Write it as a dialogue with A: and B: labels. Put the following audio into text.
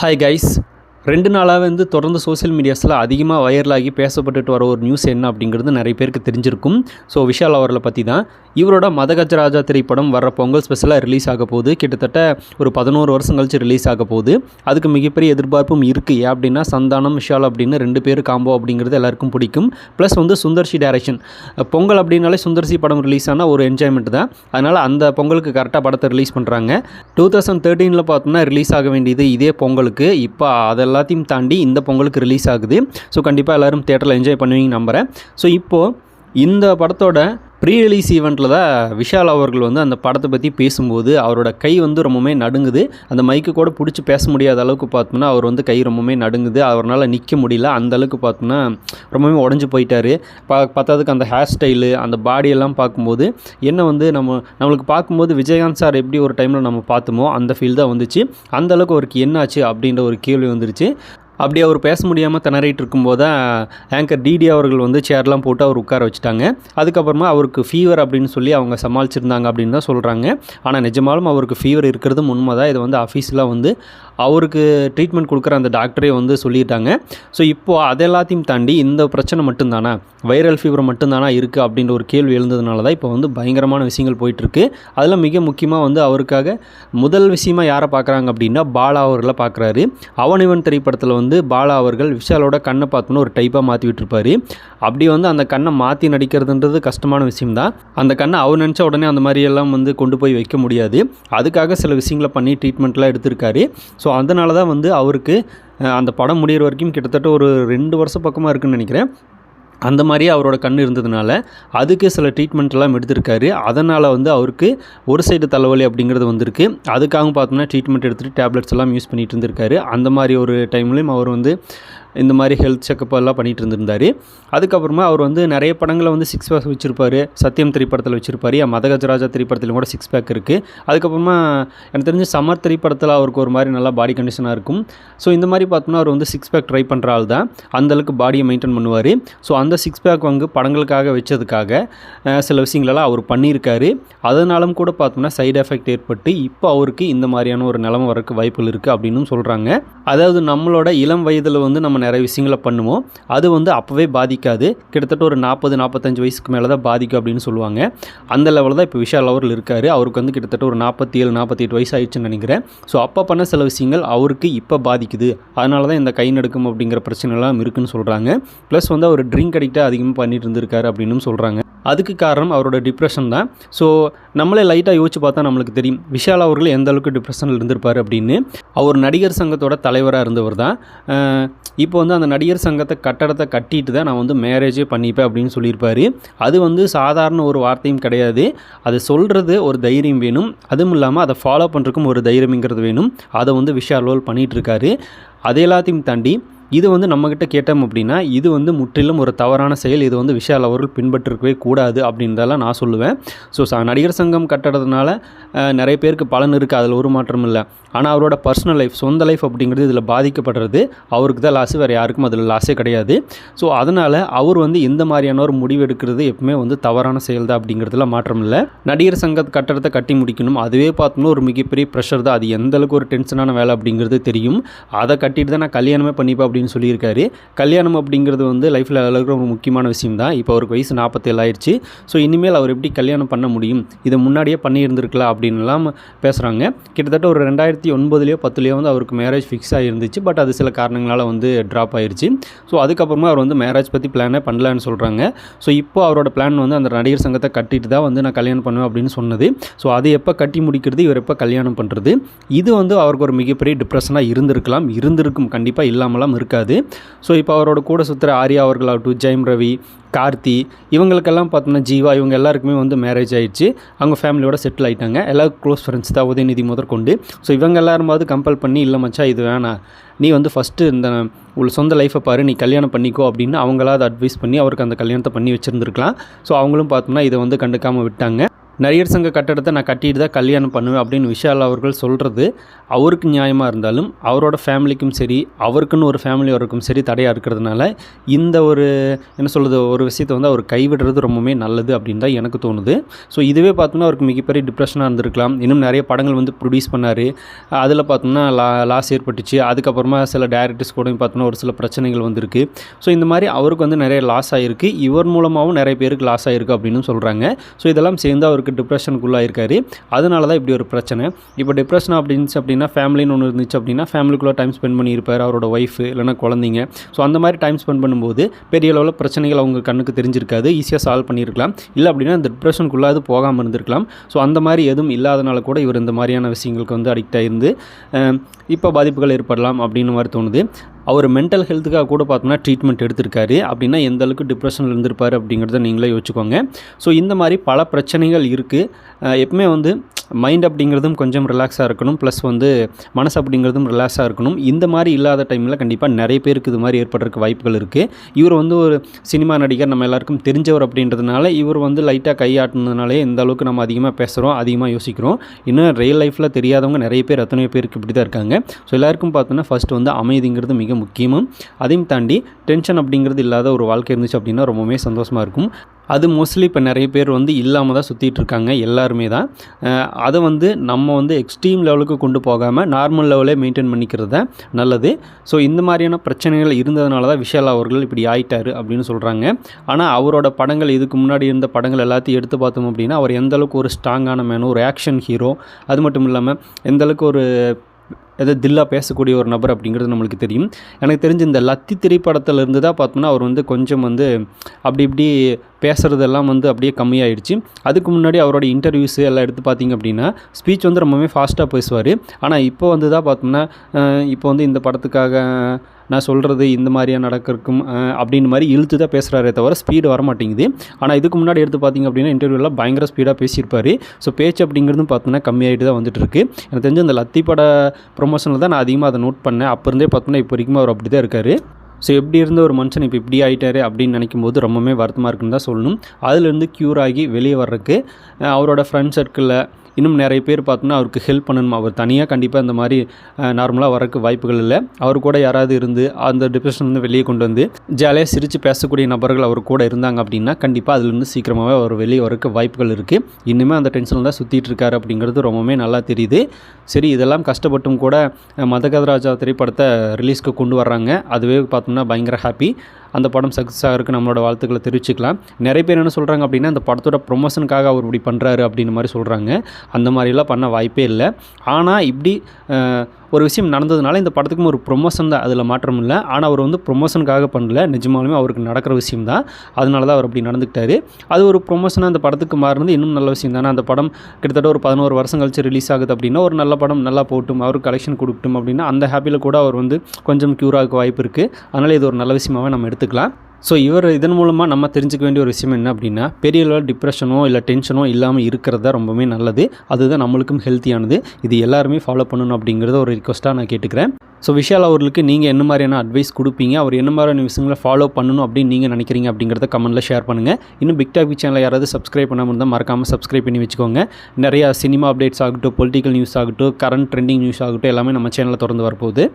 A: Hi guys, ரெண்டு நாளாக வந்து தொடர்ந்து சோஷியல் மீடியாஸில் அதிகமாக வைரலாகி பேசப்பட்டுட்டு வர ஒரு நியூஸ் என்ன அப்படிங்கிறது நிறைய பேருக்கு தெரிஞ்சிருக்கும். ஸோ விஷால் அவர்களை பற்றி தான் இவரோட மதகஜராஜா திரைப்படம் வர பொங்கல் ஸ்பெஷலாக ரிலீஸ் ஆக போகுது. கிட்டத்தட்ட ஒரு பதினோரு வருஷம் கழிச்சு ரிலீஸ் ஆக போகுது. அதுக்கு மிகப்பெரிய எதிர்பார்ப்பும் இருக்குது ஏன் அப்படின்னா சந்தானம் விஷால் அப்படின்னு ரெண்டு பேர் காம்போ அப்படிங்கிறது எல்லாருக்கும் பிடிக்கும். ப்ளஸ் வந்து சுந்தர்ஷி டேரக்ஷன் பொங்கல் அப்படின்னாலே சுந்தர்சி படம் ரிலீஸ் ஆனால் ஒரு என்ஜாய்மெண்ட் தான். அதனால் அந்த பொங்கலுக்கு கரெக்டாக படத்தை ரிலீஸ் பண்ணுறாங்க டூ தௌசண்ட் தேர்ட்டீனில் பார்த்தோம்னா ரிலீஸ் ஆக வேண்டியது இதே பொங்கலுக்கு. இப்போ அதெல்லாம் எல்லாத்தையும் தாண்டி இந்த பொங்கலுக்கு ரிலீஸ் ஆகுது. ஸோ கண்டிப்பாக எல்லோரும் தேட்டரில் என்ஜாய் பண்ணுவீங்க நம்புகிறேன் ஸோ இப்போது இந்த படத்தோட ப்ரீ ரிலீஸ் ஈவெண்ட்டில் தான் விஷால் அவர்கள் வந்து அந்த படத்தை பற்றி பேசும்போது அவரோட கை வந்து ரொம்பவுமே நடுங்குது. அந்த மைக்கு கூட பிடிச்சி பேச முடியாத அளவுக்கு பார்த்தோம்னா அவர் வந்து கை ரொம்பவுமே நடுங்குது. அவரால் நிற்க முடியல. அந்த அளவுக்கு பார்த்தோம்னா ரொம்பவுமே உடஞ்சி போயிட்டார். பா பத்தாததுக்கு அந்த ஹேர் ஸ்டைலு அந்த பாடியெல்லாம் பார்க்கும்போது என்ன வந்து நம்ம நம்மளுக்கு பார்க்கும்போது விஜயகாந்த் சார் எப்படி ஒரு டைமில் நம்ம பார்த்தோமோ அந்த ஃபீல் தான் வந்துச்சு. அந்த அளவுக்கு அவருக்கு என்னாச்சு அப்படின்ற ஒரு கேள்வி வந்துருச்சு. அப்படி அவர் பேச முடியாமல் திணறிட்டு இருக்கும்போது தான் ஆங்கர் டிடி அவர்கள் வந்து சேர்லாம் போட்டு அவர் உட்கார வச்சுட்டாங்க. அதுக்கப்புறமா அவருக்கு ஃபீவர் அப்படின்னு சொல்லி அவங்க சமாளிச்சிருந்தாங்க அப்படின்னு தான் சொல்கிறாங்க ஆனால் நிஜமாலும் அவருக்கு ஃபீவர் இருக்கிறது உண்மை தான் இதை வந்து ஆஃபீஸில் வந்து அவருக்கு ட்ரீட்மெண்ட் கொடுக்குற அந்த டாக்டரே வந்து சொல்லிட்டாங்க. ஸோ இப்போது அது எல்லாத்தையும் தாண்டி இந்த பிரச்சனை மட்டும்தானா? வைரல் ஃபீவர் மட்டும்தானா இருக்குது அப்படின்ற ஒரு கேள்வி எழுந்ததுனால தான் இப்போ வந்து பயங்கரமான விஷயங்கள் போயிட்டுருக்கு. அதில் மிக முக்கியமாக வந்து அவருக்காக முதல் விஷயமா யாரை பார்க்குறாங்க அப்படின்னா பாலா அவர்களை பார்க்குறாரு. அவன் இவன் திரைப்படத்தில் வந்து பாலா அவர்கள் விஷாலோட கண்ணை பார்த்தோன்னு ஒரு டைப்பாக மாற்றி விட்டுருப்பாரு அப்படி வந்து அந்த கண்ணை மாற்றி நடிக்கிறதுன்றது கஷ்டமான விஷயம் தான் அந்த கண்ணை அவர் நினச்ச உடனே அந்த மாதிரியெல்லாம் வந்து கொண்டு போய் வைக்க முடியாது. அதுக்காக சில விஷயங்களை பண்ணி ட்ரீட்மெண்ட்லாம் எடுத்திருக்காரு. ஸோ அதனால தான் வந்து அவருக்கு அந்த படம் முடிகிற வரைக்கும் கிட்டத்தட்ட ஒரு ரெண்டு வருஷம் பக்கமாக இருக்குன்னு நினைக்கிறேன். அந்த மாதிரியே அவரோட கண் இருந்ததுனால அதுக்கு சில ட்ரீட்மெண்ட் எல்லாம் எடுத்திருக்காரு. அதனால் வந்து அவருக்கு ஒரு சைடு தலைவலி அப்படிங்கிறது வந்திருக்கு. அதுக்காக பார்த்தோம்னா ட்ரீட்மெண்ட் எடுத்துகிட்டு டேப்லெட்ஸ் எல்லாம் யூஸ் பண்ணிகிட்டு இருந்திருக்காரு. அந்த மாதிரி ஒரு டைம்லேயும் அவர் வந்து இந்த மாதிரி ஹெல்த் செக்கப் எல்லாம் பண்ணிகிட்டு இருந்திருந்தார். அதுக்கப்புறமா அவர் வந்து நிறைய படங்களை வந்து சிக்ஸ் பேக் வச்சுருப்பார். சத்யம் திரைப்படத்தில் வச்சுருப்பாரு. மதகஜராஜா திரைப்படத்திலும் கூட சிக்ஸ் பேக் இருக்குது அதுக்கப்புறமா எனக்கு தெரிஞ்சு சமர் திரைப்படத்தில் அவருக்கு ஒரு மாதிரி நல்லா பாடி கண்டிஷனாக இருக்கும். ஸோ இந்த மாதிரி பார்த்தோம்னா அவர் வந்து சிக்ஸ் பேக் ட்ரை பண்ணுற ஆள் தான். அந்தளவுக்கு பாடியை மெயின்டைன் பண்ணுவார். ஸோ அந்த சிக்ஸ் பேக் வந்து படங்களுக்காக வச்சதுக்காக சில விஷயங்களெல்லாம் அவர் பண்ணியிருக்காரு. அதனாலும் கூட பார்த்தோம்னா சைடு எஃபெக்ட் ஏற்பட்டு இப்போ அவருக்கு இந்த மாதிரியான ஒரு நிலமை வரக்கு வாய்ப்புகள் இருக்குது அப்படின்னு சொல்கிறாங்க அதாவது நம்மளோட இளம் வயதில் வந்து நம்ம நிறைய விஷயங்களை பண்ணுவோம். அது வந்து அப்போவே பாதிக்காது. கிட்டத்தட்ட ஒரு நாற்பது நாற்பத்தஞ்சு வயசுக்கு மேலே தான் பாதிக்கும் அப்படின்னு சொல்லுவாங்க. அந்த லெவலில் தான் இப்போ விஷால் அவர்கள் இருக்கார். அவருக்கு வந்து கிட்டத்தட்ட ஒரு நாற்பத்தி ஏழு நாற்பத்தி எட்டு வயசு ஆயிடுச்சுன்னு நினைக்கிறேன். ஸோ அப்போ பண்ண சில விஷயங்கள் அவருக்கு இப்போ பாதிக்குது. அதனால தான் இந்த கை நடுக்கம் அப்படிங்கிற பிரச்சனைலாம் இருக்குன்னு சொல்கிறாங்க ப்ளஸ் வந்து அவர் ட்ரிங்க் அடிக்டாக அதிகமாக பண்ணிட்டு இருந்திருக்காரு அப்படின்னு சொல்கிறாங்க அதுக்கு காரணம் அவரோட டிப்ரெஷன் தான். ஸோ நம்மளே லைட்டாக யோசிச்சு பார்த்தா நம்மளுக்கு தெரியும். விஷால் அவர்கள் எந்த அளவுக்கு டிப்ரெஷனில் இருந்திருப்பார் அப்படின்னு. அவர் நடிகர் சங்கத்தோட தலைவராக இருந்தவர் தான். இப்போ வந்து அந்த நடிகர் சங்கத்தை கட்டடத்தை கட்டிட்டு தான் நான் வந்து மேரேஜே பண்ணிப்பேன் அப்படின்னு சொல்லியிருப்பார். அது வந்து சாதாரண ஒரு வார்த்தையும் கிடையாது. அதை சொல்கிறது ஒரு தைரியம் வேணும். அதுவும் இல்லாமல் அதை ஃபாலோ பண்ணுறதுக்கும் ஒரு தைரியம்ங்கிறது வேணும். அதை வந்து விஷால் ரோல் பண்ணிகிட்ருக்காரு அது எல்லாத்தையும் தாண்டி இது வந்து நம்மக்கிட்ட கேட்டோம் அப்படின்னா இது வந்து முற்றிலும் ஒரு தவறான செயல். இது வந்து விஷால் அவர்கள் பின்பற்றிருக்கவே கூடாது அப்படின்றதெல்லாம் நான் சொல்லுவேன். ஸோ நடிகர் சங்கம் கட்டுறதுனால நிறைய பேருக்கு பலன் இருக்குது அதில் ஒரு மாற்றம் இல்லை. ஆனால் அவரோட பர்சனல் லைஃப் சொந்த லைஃப் அப்படிங்கிறது இதில் பாதிக்கப்படுறது. அவருக்கு தான் லாஸு வேறு யாருக்கும் அதில் லாஸே கிடையாது. ஸோ அதனால் அவர் வந்து எந்த மாதிரியான ஒரு முடிவு எடுக்கிறது எப்பவுமே வந்து தவறான செயல் தான் அப்படிங்கிறதுல மாற்றம் இல்லை. நடிகர் சங்க கட்டடத்தை கட்டி முடிக்கணும். அதுவே பார்த்தோம்னா ஒரு மிகப்பெரிய ப்ரெஷர் தான். அது எந்த அளவுக்கு ஒரு டென்ஷனான வேலை அப்படிங்கிறது தெரியும். அதை கட்டிட்டு தான் நான் கல்யாணமே பண்ணிப்பேன் அப்படின்னு சொல்லியிருக்காரு. கல்யாணம் அப்படிங்கிறது வந்து லைஃப்பில் அளவுக்கு ஒரு முக்கியமான விஷயம் தான் இப்போ அவருக்கு வயசு நாற்பத்தேழு ஆயிடுச்சு. ஸோ இனிமேல் அவர் எப்படி கல்யாணம் பண்ண முடியும்? இதை முன்னாடியே பண்ணியிருந்திருக்கலாம் அப்படின்லாம் பேசுகிறாங்க கிட்டத்தட்ட ஒரு ரெண்டாயிரத்தி ஒன்பதுலேயோ பத்துலேயோ வந்து அவருக்கு மேரேஜ் ஃபிக்ஸ் ஆகிருந்துச்சு பட் அது சில காரணங்களால் வந்து ட்ராப் ஆயிடுச்சு ஸோ அதுக்கப்புறமா அவர் வந்து மேரேஜ் பற்றி பிளானே பண்ணலான்னு சொல்கிறாங்க ஸோ இப்போ அவரோட பிளான் வந்து அந்த நடிகர் சங்கத்தை கட்டிட்டு தான் வந்து நான் கல்யாணம் பண்ணுவேன் அப்படின்னு சொன்னது. ஸோ அதை எப்போ கட்டி முடிக்கிறது? இவர் எப்போ கல்யாணம் பண்ணுறது இது வந்து அவருக்கு ஒரு மிகப்பெரிய டிப்ரெஷனாக இருந்திருக்கலாம். இருந்திருக்கும். கண்டிப்பாக இல்லாமலாம் இருக்காது. ஸோ இப்போ அவரோட கூட சுற்றுற ஆர்யா அவர்களாகட்டும் ஜெயம் ரவி கார்த்தி இவங்களுக்கெல்லாம் பார்த்தோம்னா ஜீவா இவங்க எல்லாருக்குமே வந்து மேரேஜ் ஆகிடுச்சு அவங்க ஃபேமிலியோட செட்டில் ஆகிட்டாங்க எல்லாருக்கும் க்ளோஸ் ஃப்ரெண்ட்ஸ் தான் உதயநிதி முதற்கொண்டு. ஸோ இவங்க எல்லாருமாவது கம்பல் பண்ணி இல்லை மச்சா இது வேணாம். நீ வந்து ஃபஸ்ட்டு இந்த உள்ள சொந்த லைஃப்பை பாரு நீ கல்யாணம் பண்ணிக்கோ அப்படின்னு அவங்களாவது அட்வைஸ் பண்ணி அவருக்கு அந்த கல்யாணத்தை பண்ணி வச்சுருந்துருக்கலாம். ஸோ அவங்களும் பார்த்தோம்னா இதை வந்து கண்டுக்காமல் விட்டாங்க. நடிகர் சங்க கட்டடத்தை நான் கட்டிட்டு தான் கல்யாணம் பண்ணுவேன் அப்படின்னு விஷால் அவர்கள் சொல்கிறது அவருக்கு நியாயமாக இருந்தாலும் அவரோட ஃபேமிலிக்கும் சரி அவருக்குன்னு ஒரு ஃபேமிலி அவருக்கும் சரி தடையாக இருக்கிறதுனால இந்த ஒரு என்ன சொல்கிறது ஒரு விஷயத்தை வந்து அவர் கைவிடுறது ரொம்பவுமே நல்லது அப்படின்னு தான் எனக்கு தோணுது. ஸோ இதுவே பார்த்தோம்னா அவருக்கு மிகப்பெரிய டிப்ரெஷனாக இருந்திருக்கலாம். இன்னும் நிறைய படங்கள் வந்து ப்ரொடியூஸ் பண்ணார். அதில் பார்த்தோம்னா லா லாஸ் ஏற்பட்டுச்சு. அதுக்கப்புறமா சில டேரக்டர்ஸ் கூட பார்த்தோம்னா ஒரு சில பிரச்சனைகள் வந்திருக்கு. ஸோ இந்த மாதிரி அவருக்கு வந்து நிறைய லாஸ் ஆகிருக்கு இவர் மூலமாகவும் நிறைய பேருக்கு லாஸ் ஆகிருக்கு அப்படின்னு சொல்கிறாங்க ஸோ இதெல்லாம் சேர்ந்து அவருக்கு டிப்ரெஷனுக்குள்ளாயிருக்காரு அதனால தான் இப்படி ஒரு பிரச்சனை. இப்போ டிப்ரெஷன் அப்படின்ச்சு அப்படின்னா ஃபேமிலின்னு ஒன்று இருந்துச்சு அப்படின்னா ஃபேமிலிக்குள்ளே டைம் ஸ்பெண்ட் பண்ணியிருப்பார் அவரோட ஒய்ஃப் இல்லைனா குழந்தைங்க. ஸோ அந்த மாதிரி டைம் ஸ்பெண்ட் பண்ணும்போது பெரிய அளவில் பிரச்சனைகள் அவங்க கண்ணுக்கு தெரிஞ்சிருக்காது. ஈஸியாக சால்வ் பண்ணியிருக்கலாம். இல்லை அப்படின்னா இந்த டிப்ரெஷனுக்குள்ளே அது போகாமல் இருந்திருக்கலாம். ஸோ அந்த மாதிரி எதுவும் இல்லாதனால கூட இவர் இந்த மாதிரியான விஷயங்களுக்கு வந்து அடிக்ட் ஆகிருந்து இப்போ பாதிப்புகள் ஏற்படலாம் அப்படின்னு மாதிரி தோணுது. அவர் மென்டல் ஹெல்த்துக்காக கூட பார்த்தோம்னா ட்ரீட்மெண்ட் எடுத்திருக்காரு. அப்படின்னா எந்த அளவுக்கு டிப்ரெஷனில் இருந்திருப்பார் அப்படிங்கிறத நீங்களே யோசிச்சுக்கோங்க. ஸோ இந்த மாதிரி பல பிரச்சனைகள் இருக்குது எப்பவுமே வந்து மைண்ட் அப்படிங்கிறதும் கொஞ்சம் ரிலாக்ஸாக இருக்கணும். ப்ளஸ் வந்து மனசு அப்படிங்கிறதும் ரிலாக்ஸாக இருக்கணும். இந்த மாதிரி இல்லாத டைமில் கண்டிப்பாக நிறைய பேருக்கு இது மாதிரி ஏற்படுறதுக்கு வாய்ப்புகள் இருக்குது இவர் வந்து ஒரு சினிமா நடிகர் நம்ம எல்லாருக்கும் தெரிஞ்சவர் அப்படின்றதுனால இவர் வந்து லைட்டாக கையாட்டினதுனாலே இந்த அளவுக்கு நம்ம அதிகமாக பேசுகிறோம் அதிகமாக யோசிக்கிறோம். இன்னும் ரியல் லைஃப்பில் தெரியாதவங்க நிறைய பேர் எத்தனையோ பேருக்கு இப்படி தான் இருக்காங்க. ஸோ எல்லாருக்கும் பார்த்தோன்னா ஃபஸ்ட்டு வந்து அமைதிங்கிறது மிக முக்கியமும். அதையும் தாண்டி டென்ஷன் அப்படிங்கிறது இல்லாத ஒரு வாழ்க்கை இருந்துச்சு அப்படின்னா ரொம்பவுமே சந்தோஷமாக இருக்கும். அது மோஸ்ட்லி இப்போ நிறைய பேர் வந்து இல்லாமல் தான் சுற்றிட்டு இருக்காங்க எல்லாருமே தான். அதை வந்து நம்ம வந்து எக்ஸ்ட்ரீம் லெவலுக்கு கொண்டு போகாமல் நார்மல் லெவலே மெயின்டைன் பண்ணிக்கிறது தான் நல்லது. ஸோ இந்த மாதிரியான பிரச்சனைகள் இருந்ததுனால தான் விஷால் அவர்கள் இப்படி ஆயிட்டார் அப்படின்னு சொல்கிறாங்க ஆனால் அவரோட படங்கள் இதுக்கு முன்னாடி இருந்த படங்கள் எல்லாத்தையும் எடுத்து பார்த்தோம் அப்படின்னா அவர் எந்த அளவுக்கு ஒரு ஸ்ட்ராங்கான மேனோ ஒரு ஆக்ஷன் ஹீரோ அது மட்டும் இல்லாமல் எந்த அளவுக்கு ஒரு எதை தில்லாக பேசக்கூடிய ஒரு நபர் அப்படிங்கிறது நம்மளுக்கு தெரியும். எனக்கு தெரிஞ்சு இந்த லத்தி திரைப்படத்தில் இருந்து தான் பார்த்தோம்னா அவர் வந்து கொஞ்சம் வந்து அப்படி இப்படி பேசுகிறதெல்லாம் வந்து அப்படியே கம்மியாயிடுச்சு. அதுக்கு முன்னாடி அவரோட இன்டர்வியூஸ் எல்லாம் எடுத்து பார்த்தீங்க அப்படின்னா ஸ்பீச் வந்து ரொம்பவே ஃபாஸ்ட்டாக பேசுவார். ஆனால் இப்போ வந்து தான் பார்த்தோம்னா இப்போ வந்து இந்த படத்துக்காக நான் சொல்கிறது இந்த மாதிரியாக நடக்கிறக்கும் அப்படின்னு மாதிரி இழுத்து தான் பேசுகிறாரே தவிர ஸ்பீடு வர மாட்டேங்குது ஆனால் இதுக்கு முன்னாடி எடுத்து பார்த்திங்க அப்படின்னா இன்டர்வியூலாம் பயங்கர ஸ்பீடாக பேசியிருப்பார். ஸோ பேச்சு அப்படிங்கிறதும் பார்த்தோன்னா கம்மியாகிட்டு தான் வந்துட்டு இருக்கு எனக்கு தெரிஞ்சு அந்த லத்தி பட ப்ரொமோஷனில் தான் நான் அதிகமாக அதை நோட் பண்ணேன். அப்போ இருந்தே பார்த்தோன்னா இப்போ வரைக்கும் அவர் அப்படி தான் இருக்கார். ஸோ எப்படி இருந்த ஒரு மனுஷன் இப்போ இப்படி ஆகிட்டாரு அப்படின்னு நினைக்கும் போது ரொம்பவே வருத்தமாக இருக்குன்னு தான் சொல்லணும். அதுலேருந்து க்யூர் ஆகி வெளியே வர்றதுக்கு அவரோட ஃப்ரெண்ட் சர்க்கிளில் இன்னும் நிறைய பேர் பார்த்தோன்னா அவருக்கு ஹெல்ப் பண்ணணும்? அவர் தனியாக கண்டிப்பாக இந்த மாதிரி நார்மலாக வரக்கு வாய்ப்புகள் இல்லை. அவர் கூட யாராவது இருந்து அந்த டிப்ரெஷன்லேருந்து வந்து வெளியே கொண்டு வந்து ஜாலியாக சிரித்து பேசக்கூடிய நபர்கள் அவர் கூட இருந்தாங்க அப்படின்னா கண்டிப்பாக அதுலேருந்து சீக்கிரமாகவே அவர் வெளியே வரக்கு வாய்ப்புகள் இருக்குது இன்னுமே அந்த டென்ஷனில் தான் சுற்றிட்டு இருக்காரு அப்படிங்கிறது ரொம்பவே நல்லா தெரியுது. சரி இதெல்லாம் கஷ்டப்பட்டும் கூட மதகதராஜா திரைப்படத்தை ரிலீஸ்க்கு கொண்டு வர்றாங்க. அதுவே பார்த்தோம்னா பயங்கர ஹாப்பி அந்த படம் சக்ஸஸ் ஆகிறதுக்கு நம்மளோட வாழ்த்துக்களை தெரிவிச்சுக்கலாம். நிறைய பேர் என்ன சொல்கிறாங்க அப்படின்னா அந்த படத்தோட ப்ரொமோஷனுக்காக அவர் இப்படி பண்ணுறாரு அப்படின்னு மாதிரி சொல்கிறாங்க அந்த மாதிரிலாம் பண்ண வாய்ப்பே இல்லை. ஆனால் இப்படி ஒரு விஷயம் நடந்ததுனால இந்த படத்துக்கும் ஒரு ப்ரொமோஷன் தான் அதில் மாற்றம் இல்லை. ஆனால் அவர் வந்து ப்ரொமோஷனுக்காக பண்ணல. நிஜமாலுமே அவருக்கு நடக்கிற விஷயம் தான். அதனால தான் அவர் அப்படி நடந்துக்கிட்டாரு. அது ஒரு ப்ரொமோஷனாக அந்த படத்துக்கு மாறினது இன்னும் நல்ல விஷயம் தானே. அந்த படம் கிட்டத்தட்ட ஒரு பதினோரு வருஷம் கழிச்சு ரிலீஸ் ஆகுது அப்படின்னா ஒரு நல்ல படம் நல்லா போட்டும் அவருக்கு கலெக்ஷன் கொடுக்கட்டும் அப்படின்னா அந்த ஹாப்பியில் கூட அவர் வந்து கொஞ்சம் க்யூராக வாய்ப்பு இருக்குது அதனால் இது ஒரு நல்ல விஷயமாகவே நம்ம எடுத்துக்கலாம். ஸோ இவர் இதன் மூலமாக நம்ம தெரிஞ்சுக்க வேண்டிய ஒரு விஷயம் என்ன அப்படின்னா பெரிய லெவல் டிப்ரெஷனோ இல்லை டென்ஷனோ இல்லாமல் இருக்கிறது தான் ரொம்பவே நல்லது. அதுதான் நம்மளுக்கும் ஹெல்த்தியானது இது எல்லாருமே ஃபாலோ பண்ணணும் அப்படிங்கிறத ஒரு ரிக்வஸ்ட்டாக நான் கேட்டுக்கிறேன். ஸோ விஷால் அவர்களுக்கு நீங்கள் என்ன மாதிரியான அட்வைஸ் கொடுப்பீங்க? அவர் என்ன மாதிரியான விஷயங்களை ஃபாலோ பண்ணணும் அப்படின்னு நீங்கள் நினைக்கிறீங்க அப்படிங்கிறத கமெண்ட்டில் ஷேர் பண்ணுங்கள் இன்னும் பிக் டாக் சேனலை யாராவது சப்ஸ்கிரைப் பண்ணாமல் இருந்தால் மறக்காமல் சப்ஸ்கிரைப் பண்ணி வச்சுக்கோங்க. நிறையா சினிமா அப்டேட்ஸ் ஆகட்டும் பொலிட்டிக்கல் நியூஸ் ஆகட்டும் கரண்ட் ட்ரெண்டிங் நியூஸ் ஆகட்டும் எல்லாமே நம்ம சேனலில் திறந்து வரப்போகுது.